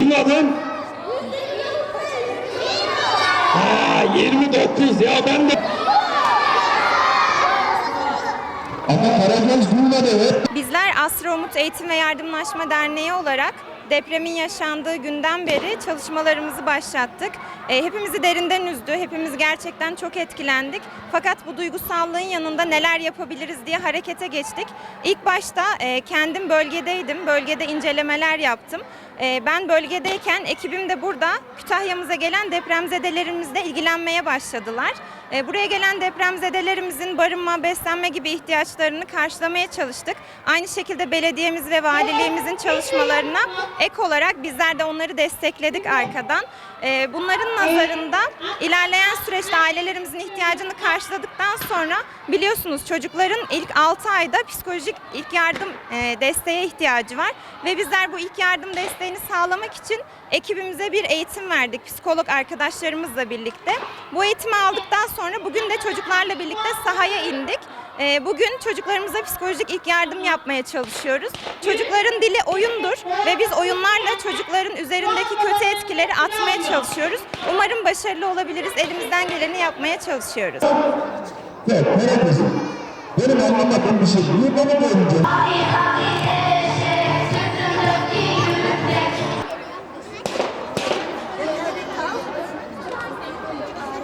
Anladın? Ha 29 ya ben de Ama Karagöz duymadı hep. Bizler Asra Umut Eğitim ve Yardımlaşma Derneği olarak depremin yaşandığı günden beri çalışmalarımızı başlattık. E, hepimizi derinden üzdü, hepimiz gerçekten çok etkilendik. Fakat bu duygusallığın yanında neler yapabiliriz diye harekete geçtik. İlk başta e, kendim bölgedeydim, bölgede incelemeler yaptım. E, ben bölgedeyken ekibim de burada Kütahya'mıza gelen depremzedelerimizle ilgilenmeye başladılar. E, Buraya gelen depremzedelerimizin barınma, beslenme gibi ihtiyaçlarını karşılamaya çalıştık. Aynı şekilde belediyemiz ve valiliğimizin çalışmalarına ek olarak bizler de onları destekledik arkadan. E, Bunların nazarında ilerleyen süreçte ailelerimizin ihtiyacını karşıladıktan sonra biliyorsunuz çocukların ilk 6 ayda psikolojik ilk yardım e, desteğe ihtiyacı var ve bizler bu ilk yardım desteğini sağlamak için ekibimize bir eğitim verdik psikolog arkadaşlarımızla birlikte. Bu eğitimi aldıktan sonra bugün de çocuklarla birlikte sahaya indik. Ee, Bugün çocuklarımıza psikolojik ilk yardım yapmaya çalışıyoruz. Çocukların dili oyundur ve biz oyunlarla çocukların üzerindeki kötü etkileri atmaya çalışıyoruz. Umarım başarılı olabiliriz. Elimizden geleni yapmaya çalışıyoruz. Ve Karagöz'ün benim anlamadığım bir şey. Niye bana